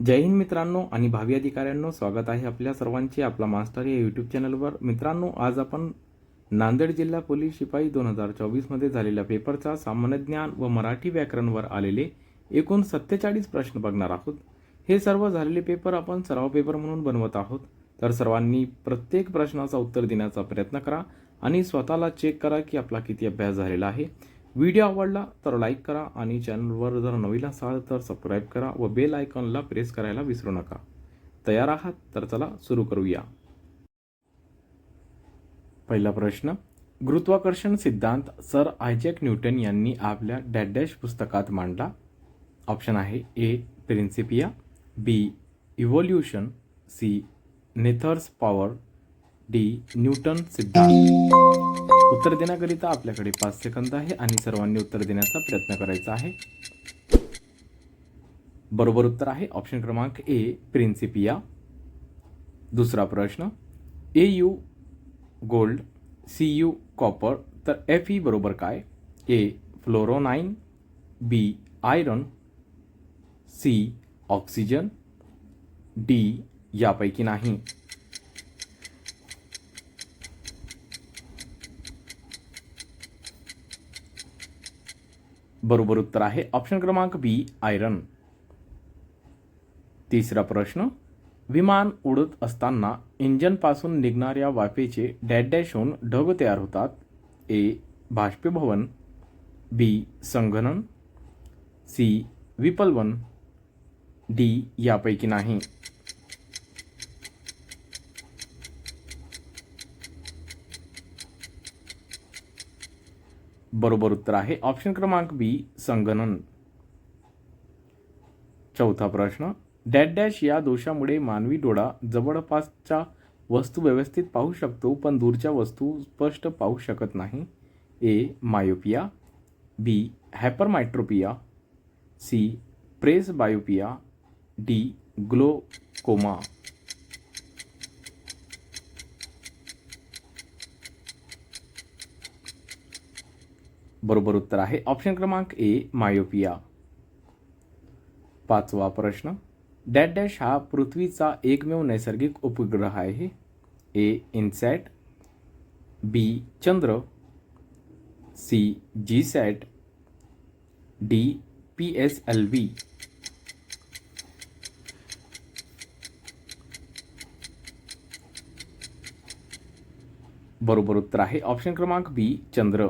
जय हिंद मित्रांनो आणि भावी अधिकाऱ्यांनो स्वागत आहे आपल्या सर्वांचे आपला मास्टर या यूट्यूब चॅनलवर मित्रांनो आज आपण नांदेड जिल्हा पोलीस शिपाई दोन हजार चोवीसमध्ये झालेल्या पेपरचा सामान्य ज्ञान व मराठी व्याकरणवर आलेले एकूण सत्तेचाळीस प्रश्न बघणार आहोत. हे सर्व झालेले पेपर आपण सराव पेपर म्हणून बनवत आहोत. तर सर्वांनी प्रत्येक प्रश्नाचा उत्तर देण्याचा प्रयत्न करा आणि स्वतःला चेक करा की आपला किती अभ्यास झालेला आहे. व्हिडिओ आवडला तर लाईक करा आणि चॅनलवर जर नवीन असाल तर सबस्क्राईब करा व बेल आयकॉनला प्रेस करायला विसरू नका. तयार आहात तर चला सुरू करूया. पहिला प्रश्न गुरुत्वाकर्षण सिद्धांत सर आयजॅक न्यूटन यांनी आपल्या डॅडॅश डॅश पुस्तकात मांडला. ऑप्शन आहे A Principia B evolution C नेथर्स power D Newton सिद्धांत. उत्तर देण्याकरिता आपल्याकडे पाच सेकंद आहे आणि सर्वांनी उत्तर देण्याचा प्रयत्न करायचा आहे. बरोबर उत्तर आहे ऑप्शन क्रमांक ए प्रिन्सिपिया. दुसरा प्रश्न A U gold C U copper तर एफ ई बरोबर काय? A fluorine B iron C oxygen D यापैकी नाही. बरोबर उत्तर आहे. ऑप्शन क्रमांक बी आयरन तिसरा प्रश्न विमान उडत असताना इंजनपासून निघणाऱ्या वाफेचे डॅश डॅश होऊन ढग तयार होतात. ए बाष्पीभवन. बी संघनन. सी विपलवन. डी यापैकी नाही. बरोबर उत्तर आहे. ऑप्शन क्रमांक बी संगणन. चौथा प्रश्न. डॅट डॅश या दोषामुळे मानवी डोळा जवळपासच्या वस्तू व्यवस्थित पाहू शकतो पण दूरच्या वस्तू स्पष्ट पाहू शकत नाही. A myopia B hypermetropia C presbyopia D glaucoma बरोबर उत्तर आहे. ऑप्शन क्रमांक ए मायोपिया पाचवा प्रश्न. डॅट डॅश हा पृथ्वीचा एकमेव नैसर्गिक उपग्रह आहे. A INSAT B Chandra. C GSAT D P S L V बरोबर उत्तर आहे. ऑप्शन क्रमांक बी चंद्र.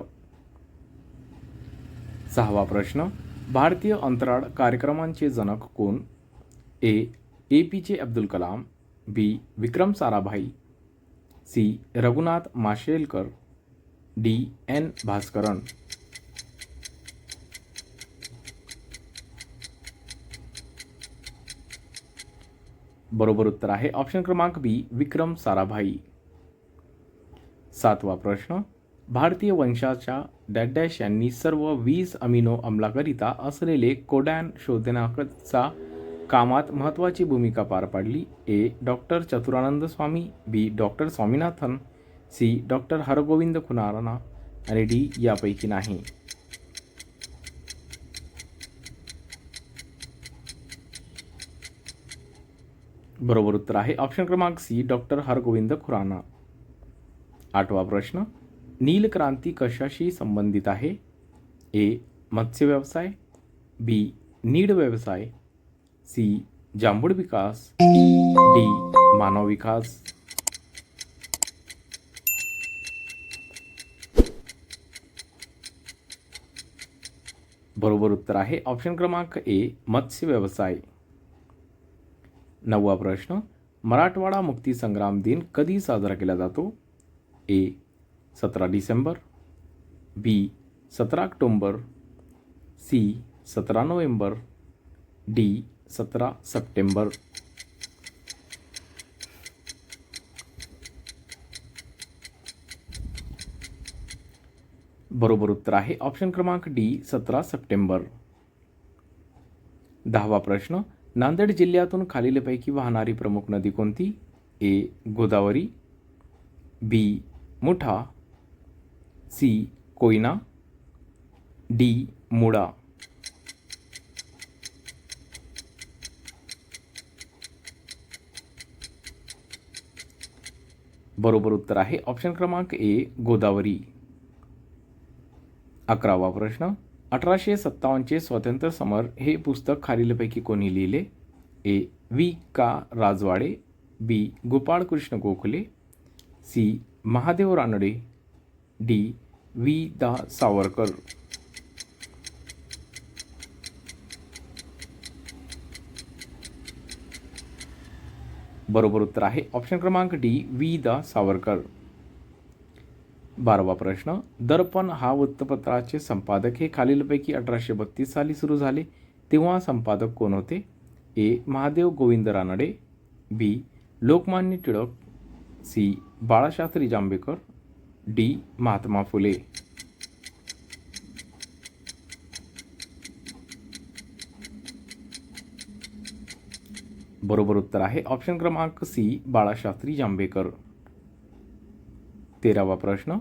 सहावा प्रश्न. भारतीय अंतराळ कार्यक्रमांचे जनक कोण? A. A. P. J. Abdul Kalam. B. Vikram Sarabhai. C. Raghunath Mashelkar. D. N. Bhaskaran. बरोबर उत्तर आहे. ऑप्शन क्रमांक बी. विक्रम साराभाई. सातवा प्रश्न. भारतीय वंशाच्या डॅडॅश यांनी सर्व वीस अमिनो अंमलाकरिता असलेले कोडॅन शोधण्याचा कामात महत्त्वाची भूमिका पार पाडली. A. Doctor Chaturanand Swami B. Doctor Swaminathan C. Doctor Hargovind Khorana आणि डी. यापैकी नाही. बरोबर उत्तर आहे ऑप्शन क्रमांक सी. डॉक्टर हरगोविंद खुराना. आठवा प्रश्न. नीलक्रांती कशाशी संबंधित आहे? ए. मत्स्य व्यवसाय बी. नीड व्यवसाय सी. जांभूळ विकास डी. मानव विकास. बरोबर उत्तर आहे. ऑप्शन क्रमांक ए मत्स्य व्यवसाय. नववा प्रश्न मराठवाडा मुक्ती संग्राम दिन कधी साजरा केला जातो? ए. सतरा डिसेंबर बी सतरा ऑक्टोंबर सी सतरा नोव्हेंबर डी सतरा सप्टेंबर. बरोबर उत्तर आहे ऑप्शन क्रमांक डी सतरा सप्टेंबर. दहावा प्रश्न नांदेड जिल्ह्यातून खालीलपैकी वाहणारी प्रमुख नदी कोणती? A Godavari B Mutha C Koyna. D Mula बरोबर उत्तर आहे. ऑप्शन क्रमांक ए गोदावरी. अकरावा प्रश्न. अठराशे सत्तावन्नचे स्वातंत्र्य समर हे पुस्तक खालीलपैकी कोणी लिहिले? A V K Rajwade. B Gopalkrishna Gokhale. C Mahadev Ranade. D. V. D. Savarkar. बरोबर उत्तर आहे. ऑप्शन क्रमांक डी. व्ही. दा. सावरकर. बारावा प्रश्न. दर्पण हा वृत्तपत्राचे संपादक. हे खालीलपैकी अठराशे बत्तीस साली सुरू झाले. तेव्हा संपादक कोण होते? A. Mahadev Govind Ranade. B. Lokmanya Tilak. C. Balshastri Jambhekar. D Mahatma Phule. बरोबर उत्तर आहे. ऑप्शन क्रमांक सी बाळाशास्त्री जांभेकर. तेरावा प्रश्न.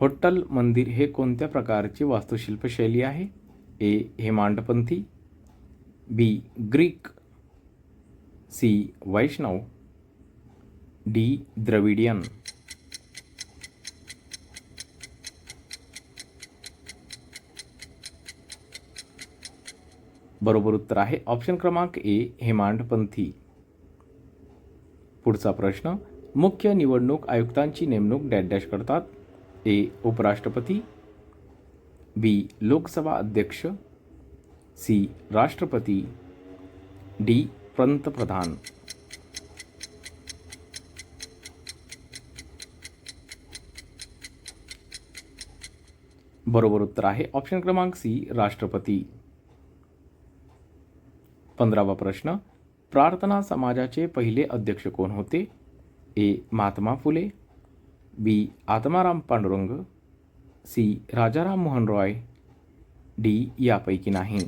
होट्टल मंदिर हे कोणत्या प्रकारची वास्तुशिल्प शैली आहे? A Hemadpanthi. B Greek. C Vaishnav. D Dravidian. बरोबर उत्तर आहे. ऑप्शन क्रमांक ए हेमांडपंथी. पुढचा प्रश्न मुख्य निवडणूक आयुक्तांची नेमणूक डॅश डॅश करतात. ए उपराष्ट्रपती. बी लोकसभा अध्यक्ष. सी राष्ट्रपती. डी पंतप्रधान. बरोबर उत्तर आहे. ऑप्शन क्रमांक सी राष्ट्रपती. पंधरावा प्रश्न प्रार्थना समाजाचे पहिले अध्यक्ष कोण होते? A. Mahatma Phule B. Atmaram Pandurang C. Rajaram Mohan Roy D. यापैकी नाही.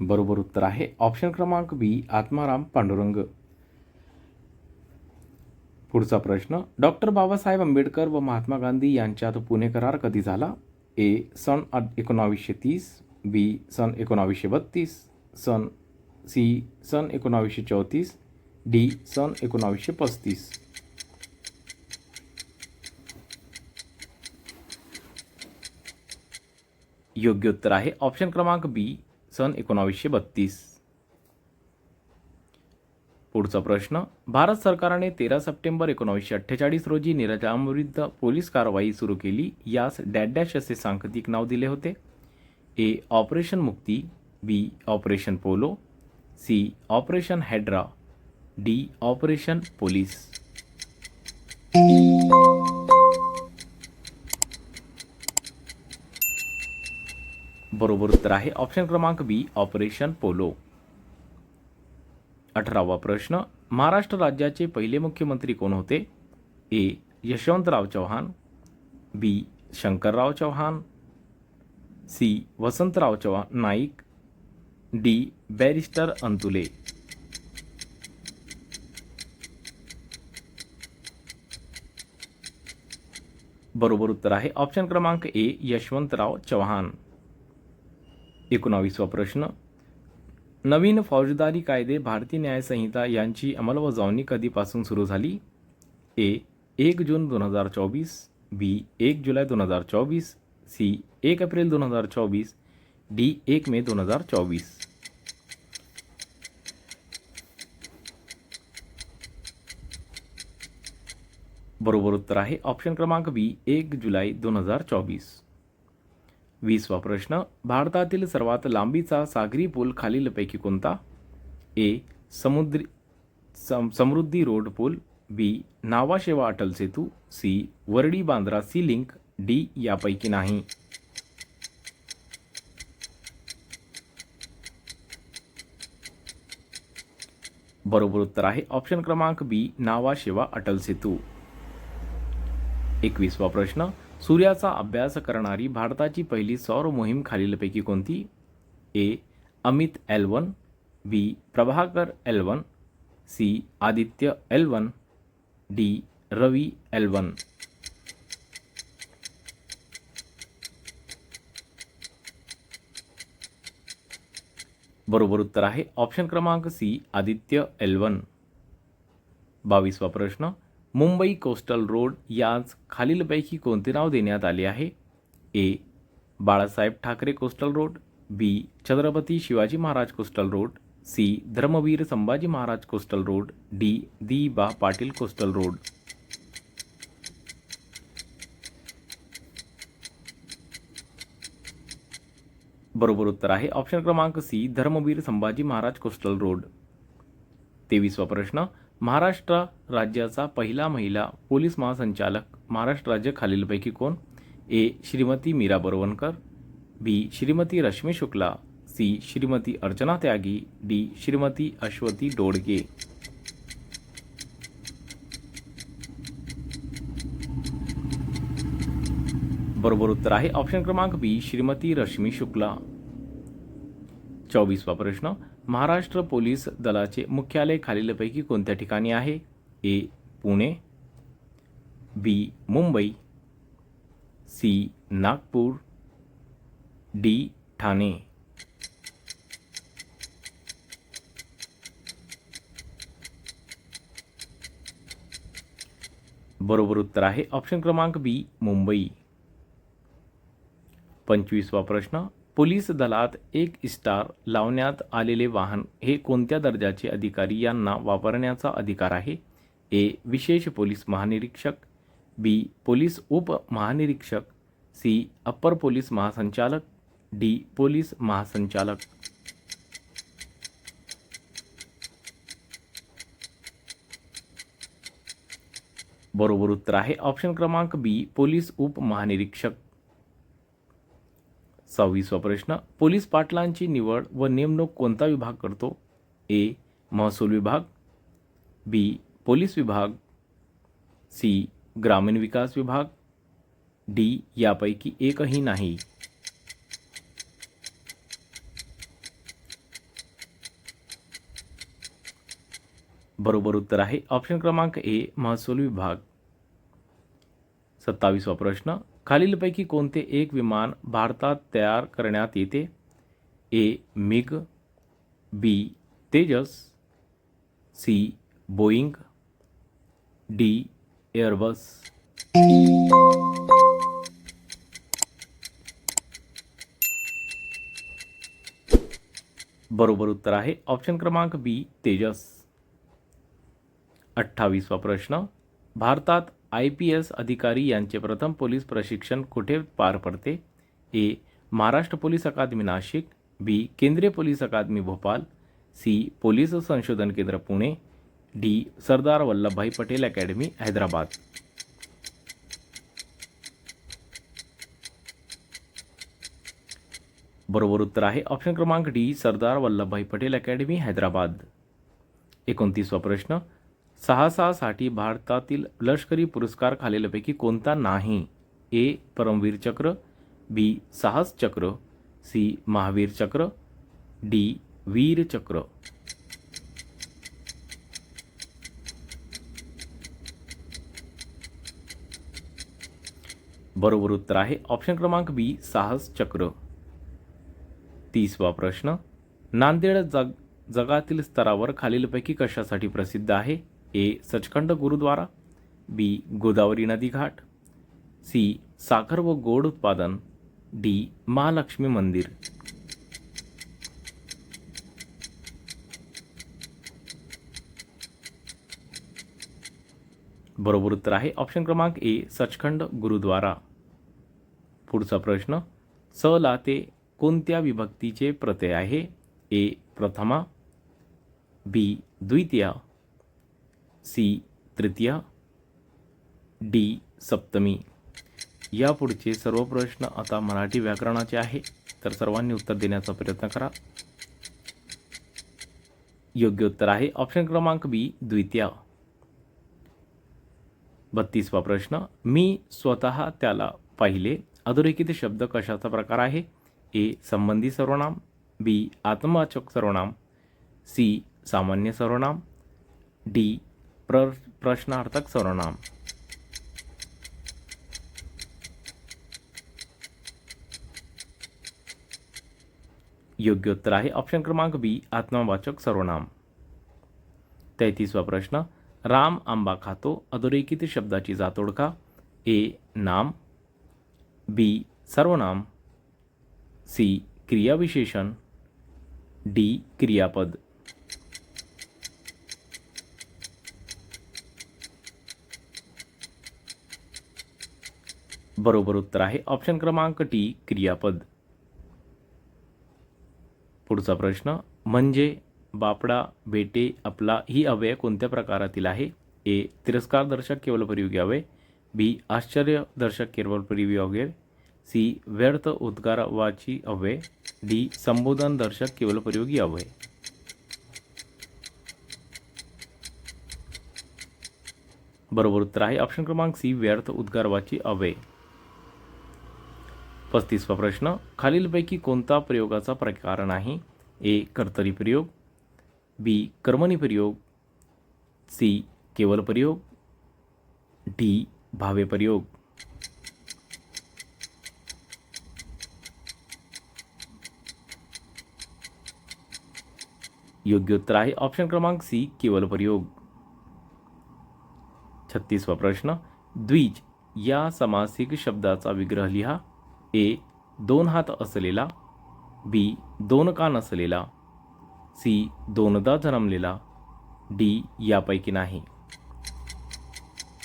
बरोबर उत्तर आहे ऑप्शन क्रमांक बी. आत्माराम पांडुरंग. पुढचा प्रश्न डॉक्टर बाबासाहेब आंबेडकर व महात्मा गांधी यांच्यात पुणे करार कधी झाला? ए सन एकोणावीसशे तीस बी सन एकोणावीसशे बत्तीस सन सी सन एकोणावीसशे चौतीस डी सन एकोणावीसशे पस्तीस. योग्य उत्तर आहे ऑप्शन क्रमांक बी सन एकोणावीसशे बत्तीस. पुढचा प्रश्न. भारत सरकारने तेरा सप्टेंबर एकोणावीसशे अठ्ठेचाळीस रोजी नीरजांविरुद्ध पोलीस कारवाई सुरू केली यास डॅडॅश डॅश असे सांकेतिक नाव दिले होते. A operation Mukti B operation polo C operation hydra D operation police. बरोबर उत्तर आहे ऑप्शन क्रमांक बी ऑपरेशन पोलो. अठरावा प्रश्न महाराष्ट्र राज्याचे पहिले मुख्यमंत्री कोण होते? A. Yashwantrao Chavan B. Shankarrao Chavan C. Vasantrao Chavan Naik D. Barrister Antulay. बरोबर उत्तर आहे ऑप्शन क्रमांक ए यशवंतराव चव्हाण. एकोणावीसवा प्रश्न नवीन फौजदारी कायदे भारतीय न्यायसंहिता यांची अंमलबजावणी कधीपासून सुरू झाली? ए एक जून दोन हजार चोवीस बी एक जुलै दोन हजार चोवीस सी एक एप्रिल दोन हजार चोवीस डी एक मे दोन हजार चोवीस. बरोबर उत्तर आहे ऑप्शन क्रमांक बी एक जुलै दोन हजार चोवीस. वीसवा प्रश्न. भारतातील सर्वात लांबीचा सागरी पूल खालीलपैकी कोणता? ए. समुद्री सम समृद्धी रोड पूल. B. Nhava Sheva Atal Setu. C. Worli Bandra sea link D. यापैकी नाही. बरोबर उत्तर आहे. ऑप्शन क्रमांक बी. नावाशेवा अटल सेतू. एकवीसवा प्रश्न. सूर्याचा अभ्यास करणारी भारताची पहिली सौर मोहीम खालीलपैकी कोणती? A. Amit L one B. Prabhakar L one C. Aditya L one D. Ravi L one. बरोबर उत्तर आहे. ऑप्शन क्रमांक सी. आदित्य एलवन बावीसवा प्रश्न. मुंबई कोस्टल रोड याच खालीलपैकी कोणते नाव देण्यात आले आहे? A. Balasaheb Thackeray coastal road, B. Chhatrapati Shivaji Maharaj coastal road, C. Dharmaveer Sambhaji Maharaj coastal road, D. Di Ba Patil coastal road. बरोबर उत्तर आहे ऑप्शन क्रमांक C, Dharmaveer Sambhaji Maharaj coastal road. तेवीसवा प्रश्न महाराष्ट्र राज्याचा पहिला महिला पोलीस महासंचालक. महाराष्ट्र राज्य खालीलपैकी कोण? A. Shrimati Meera Borwankar B. Shrimati Rashmi Shukla C. Shrimati Archana Tyagi D. Shrimati Ashwati डोडगे. बरोबर उत्तर आहे. ऑप्शन क्रमांक बी. श्रीमती रश्मी शुक्ला. चोवीसवा प्रश्न. महाराष्ट्र पोलीस दलाचे मुख्यालय खालीलपैकी कोणत्या ठिकाणी आहे? A Pune B Mumbai C Nagpur D Thane. बरोबर उत्तर आहे ऑप्शन क्रमांक बी मुंबई. पंचवीसवा प्रश्न पोलीस दलात एक स्टार लावण्यात आलेले वाहन हे कोणत्या दर्जाचे अधिकारी यांना वापरण्याचा अधिकार आहे? ए. विशेष पोलीस महानिरीक्षक. बी. पोलीस उप महानिरीक्षक. सी. अप्पर पोलीस महासंचालक. डी. पोलीस महासंचालक. बरोबर उत्तर आहे ऑप्शन क्रमांक बी. पोलीस उप सव्वीसवा सहावीसवा प्रश्न. पोलीस पाटलांची निवड व नेमणूक कोणता विभाग करतो? ए. महसूल विभाग. बी. पोलीस विभाग. सी. ग्रामीण विकास विभाग. डी. यापैकी एकही नाही. बरोबर उत्तर आहे. ऑप्शन क्रमांक ए. महसूल विभाग. सत्तावीसवा प्रश्न. खालीलपैकी कोणते एक विमान भारतात तयार करण्यात येते? A. MiG, B. Tejas, C. Boeing, D. Airbus. बरोबर उत्तर आहे. ऑप्शन क्रमांक बी, तेजस. अठ्ठावीसवा प्रश्न. भारतात आय पी एस अधिकारी यांचे प्रथम पोलीस प्रशिक्षण कुठे पार पडते? A. Maharashtra police academy Nashik B. केंद्रीय police academy Bhopal C. Police संशोधन केंद्र पुणे डी. सरदार वल्लभभाई पटेल अकॅडमी हैदराबाद. बरोबर उत्तर आहे. ऑप्शन क्रमांक डी. सरदार वल्लभभाई पटेल अकॅडमी हैदराबाद. एकोणतीसवा प्रश्न. साहसासाठी भारतातील लष्करी पुरस्कार खालीलपैकी कोणता नाही? ए. परमवीर चक्र बी. साहस चक्र सी. महावीर चक्र डी. वीर चक्र. बरोबर उत्तर आहे ऑप्शन क्रमांक बी साहस चक्र. तीसवा प्रश्न. नांदेड जग जगातील स्तरावर खालीलपैकी कशासाठी प्रसिद्ध आहे? ए सचखंड गुरुद्वारा बी गोदावरी नदी घाट सी साखर व गोड उत्पादन डी महालक्ष्मी मंदिर. बरोबर उत्तर आहे ऑप्शन क्रमांक ए सचखंड गुरुद्वारा. पुढचा प्रश्न स ला ते कोणत्या विभक्तीचे प्रत्यय आहे? ए प्रथमा बी द्वितीया सी तृतीया डी सप्तमी. या पुढचे सर्व प्रश्न आता मराठी व्याकरणाचे आहे. तर सर्वांनी उत्तर देण्याचा प्रयत्न करा. योग्य उत्तर आहे. ऑप्शन क्रमांक बी द्वितीय. बत्तीसवा प्रश्न. मी स्वतः त्याला पाहिले. अधोरेखित शब्द कशाचा प्रकार आहे? ए संबंधी सर्वनाम. बी आत्मवाचक सर्वनाम. सी सामान्य सर्वनाम. डी प्र प्रश्नार्थक सर्वनाम. योग्य उत्तर आहे ऑप्शन क्रमांक बी आत्मवाचक सर्वनाम. तेहतीसवा प्रश्न राम आंबा खातो अधोरेखित शब्दाची जात ओळखा. ए नाम. बी सर्वनाम. सी क्रियाविशेषण. डी क्रियापद. बरोबर उत्तर आहे. ऑप्शन क्रमांक टी क्रियापद. पुढचा प्रश्न म्हणजे बापडा बेटे आपला ही अवय कोणत्या प्रकारातील आहे? ए तिरस्कारदर्शक केवलपरियोगी अवय बी आश्चर्यदर्शक केवलपरियोगी अवय सी व्यर्थ उद्गारवाची अव्यय डी संबोधन दर्शक केवलपरियोगी अवय बरोबर उत्तर आहे. ऑप्शन क्रमांक सी व्यर्थ उद्गारवाची अव्यय पस्तीसवा प्रश्न खालीलपैकी कोणता प्रयोगाचा प्रकार नाही? ए कर्तरी प्रयोग बी कर्मणी प्रयोग सी केवल प्रयोग डी भावे प्रयोग. योग्य उत्तर आहे ऑप्शन क्रमांक सी केवल प्रयोग. छत्तीसवा प्रश्न द्विज या समासिक शब्दाचा विग्रह लिहा. ए दोन हात असलेला बी दोन कान असलेला सी दोनदा जन्मलेला डी यापैकी नाही.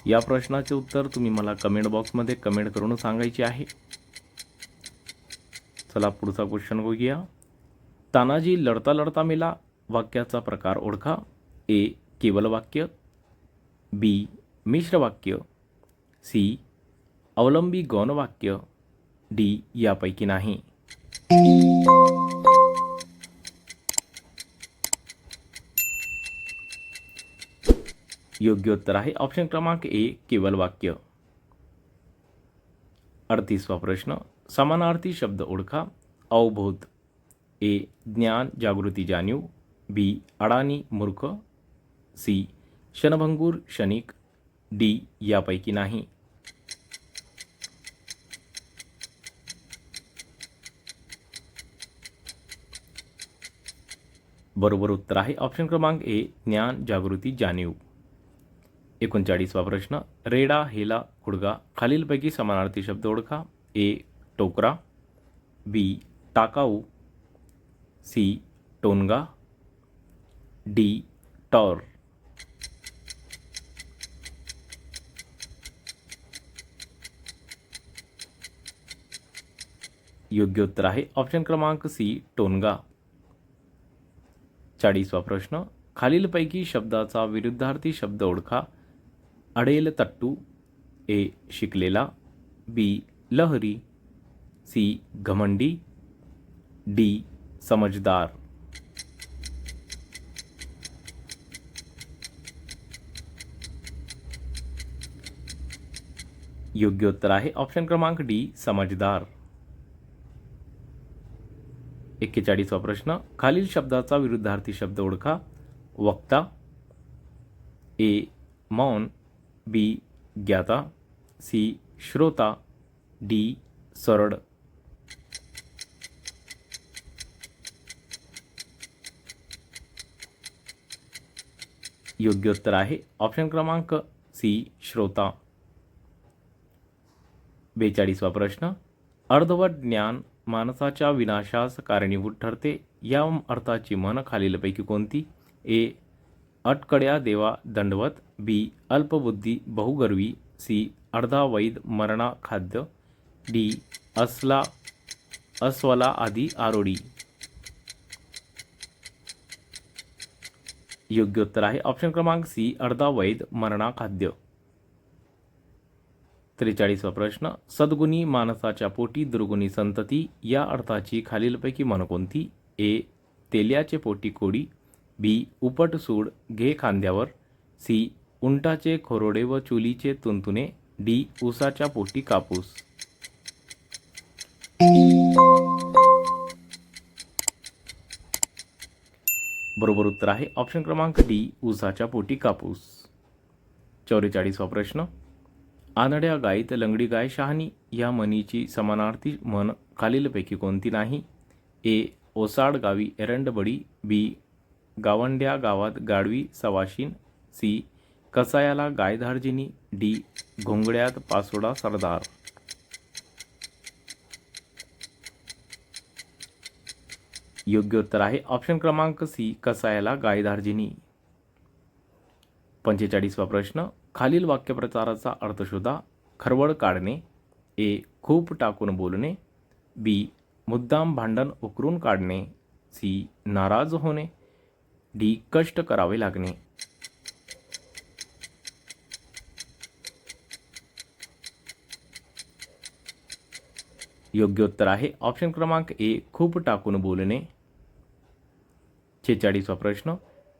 या प्रश्नाचे उत्तर तुम्ही मला कमेंट बॉक्समध्ये कमेंट करून सांगायचे आहे. चला पुढचा क्वेश्चन बघूया. तानाजी लढता लढता मेला वाक्याचा प्रकार ओळखा. ए केवल वाक्य बी मिश्र वाक्य सी अवलंबी गौण वाक्य डी यापैकी नाही. योग्य उत्तर आहे ऑप्शन क्रमांक ए, केवल वाक्य. अडतीसवा प्रश्न, समानार्थी शब्द ओळखा. अवबोध. ए, ज्ञान, जागृती, जाणीव. बी, अडाणी, मूर्ख. सी, क्षणभंगूर, क्षणिक. डी, यापैकी नाही. बरोबर उत्तर आहे. ऑप्शन क्रमांक ए ज्ञान जागृती जाणीव. एकोणचाळीसवा प्रश्न. रेडा हेला कुडगा खालीलपैकी समानार्थी शब्द ओळखा. ए टोकरा. बी टाकाऊ. सी टोनगा. डी टॉर. योग्य उत्तर आहे. ऑप्शन क्रमांक सी टोनगा. चाळीसवा प्रश्न. खालीलपैकी शब्दाचा विरुद्धार्थी शब्द ओळखा. अडेल तट्टू. ए शिकलेला. बी लहरी. सी घमंडी. डी समजदार. योग्य उत्तर आहे ऑप्शन क्रमांक डी समजदार. एक्केचाळीसवा प्रश्न. खालील शब्दाचा विरुद्धार्थी शब्द ओळखा. वक्ता. ए. मौन. बी. ज्ञाता. सी. श्रोता. डी. सरळ. योग्य उत्तर आहे. ऑप्शन क्रमांक सी. श्रोता. बेचाळीसवा प्रश्न. अर्धवट ज्ञान माणसाच्या विनाशास कारणीभूत ठरते. या अर्थाची मन खालीलपैकी कोणती? ए. अटकड्या देवा दंडवत. बी. अल्पबुद्धी बहुगर्वी. सी. अर्धा वैद मरणा खाद्य. डी. असला अस्वला आदी आरोडी. योग्य उत्तर आहे. ऑप्शन क्रमांक सी. अर्धा वैद मरणा खाद्य. त्रेचाळीसवा प्रश्न सद्गुणी माणसाच्या पोटी दुर्गुणी संतती या अर्थाची खालीलपैकी मन कोणती ए तेल्याचे पोटी कोडी बी उपट सूड घे खांद्यावर सी उंटाचे खोरोडे व चुलीचे तुंतुने डी उसाच्या पोटी कापूस. बरोबर उत्तर आहे ऑप्शन क्रमांक डी उसाच्या पोटी कापूस. चौवेचाळीसवा प्रश्न आनड्या गायीत लंगडी गाय शहाणी या म्हणीची समानार्थी म्हण खालीलपैकी कोणती नाही? ए. ओसाड गावी एरंडबडी बी. गावंड्या गावात गाडवी सवाशीन सी. कसायाला गायधार्जिनी डी. घोंगड्यात पासोडा सरदार. योग्य उत्तर आहे. ऑप्शन क्रमांक सी. कसायाला गायधार्जिनी. पंचेचाळीसवा प्रश्न खालील वाक्यप्रचाराचा अर्थ शोधा खरवड काढणे ए खूप टाकून बोलणे बी मुद्दाम भांडण उकरून काढणे सी नाराज होणे डी कष्ट करावे लागणे. योग्य उत्तर आहे. ऑप्शन क्रमांक ए खूप टाकून बोलणे. छेचाळीसवा प्रश्न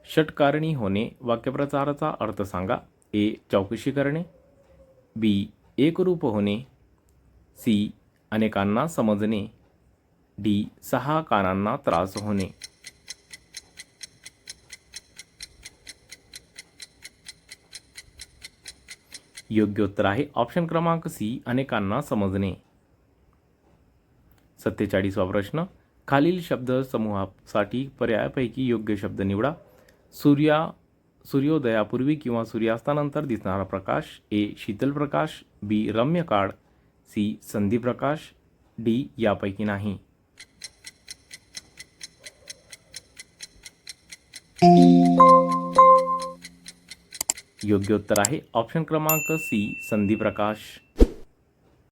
षटकारणी होणे वाक्यप्रचाराचा अर्थ सांगा. ए. चौकशी करणे. बी. एकरूप होणे. सी. अनेकांना समजणे. डी. सहा कानांना त्रास होणे. योग्य उत्तर आहे ऑप्शन क्रमांक सी. अनेकांना समजणे. सत्तेचाळीसवा प्रश्न. खालील शब्द समूहासाठी पर्यायापैकी योग्य शब्द निवडा. सूर्या सूर्योदयापूर्वी किंवा सूर्यास्तानंतर दिसणारा प्रकाश ए शीतल प्रकाश बी रम्य काळ सी संधी प्रकाश डी यापैकी नाही. योग्य उत्तर आहे ऑप्शन क्रमांक सी संधी प्रकाश